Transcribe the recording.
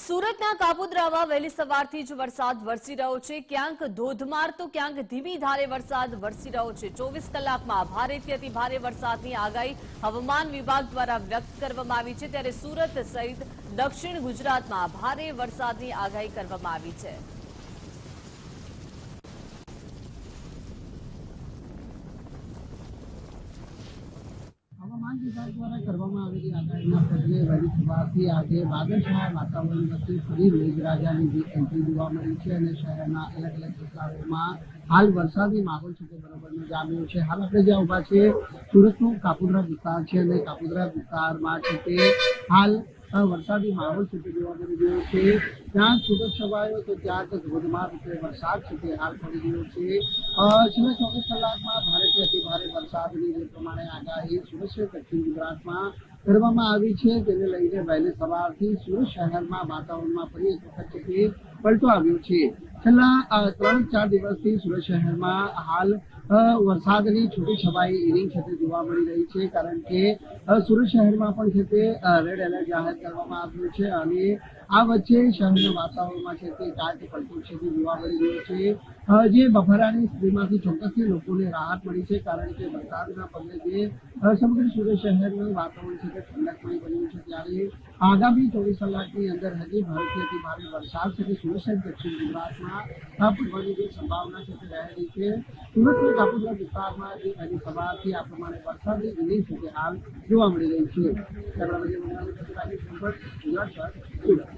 સુરતના કાપોદ્રામાં વહેલી સવારથી જ વરસાદ વરસી રહ્યો છે. ક્યાંક ધોધમાર તો ક્યાંક ધીમી ધારે વરસાદ વરસી રહ્યો છે. ચોવીસ કલાકમાં ભારેથી અતિ ભારે વરસાદની આગાહી હવામાન વિભાગ દ્વારા વ્યક્ત કરવામાં આવી છે. ત્યારે સુરત સહિત દક્ષિણ ગુજરાતમાં ભારે વરસાદની આગાહી કરવામાં આવી છે. હાલ વરસાદી માહોલ છે તે બરોબરનો જામ્યો છે. હાલ આપણે જ્યાં ઊભા છે સુરતનો કાપુદ્રા વિસ્તાર છે અને કાપુદ્રા વિસ્તારમાં છે તે હાલ વરસાદી માહોલ છે તે જોવા મળી રહ્યો છે. જ્યાં સુરત છવાયો તો ત્યાં જ ધોધમાર રીતે વરસાદ છે તે હાલ પડી રહ્યો છે. છેલ્લા ચોવીસ કલાકમાં ભારે વરસાદની જે પ્રમાણે આગાહી સુરત દક્ષિણ ગુજરાતમાં કરવામાં આવી છે, તેને લઈને વહેલી સવારથી સુરત શહેરમાં વાતાવરણમાં ફરી એક વખત છે પલટો આવ્યો છે. છેલ્લા ત્રણ ચાર દિવસથી સુરત શહેરમાં હાલ વરસાદની છૂટી છવાઈ ઇનિંગ છે જોવા મળી રહી છે, કારણ કે સુરત શહેરમાં પણ છે તે રેડ એલર્ટ જાહેર કરવામાં આવ્યું છે અને આ વચ્ચે શહેરના વાતાવરણમાં છે તે કાટ પલટો છે જોવા મળી રહ્યો છે. જે બફારાની સ્થિતિમાંથી ચોક્કસથી લોકોને રાહત મળી છે કારણ કે વરસાદના પગલે જે સમગ્ર સુરત શહેરનું વાતાવરણ છે તે ઠંડકમય બન્યું છે ત્યારે આગામી ચોવીસ કલાકની અંદર હજી ભારેથી અતિ ભારે વરસાદ છે. તે સુરત સહિત દક્ષિણ ગુજરાતમાં પડવાની જે સંભાવના છે તે રહેલી છે. સુરતના કાપુદ્રા વિસ્તારમાં જે વહેલી સવારથી આ પ્રમાણે વરસાદની ઘણી છે હાલ જોવા મળી રહી છે. ગુજરાત સર, સુરત.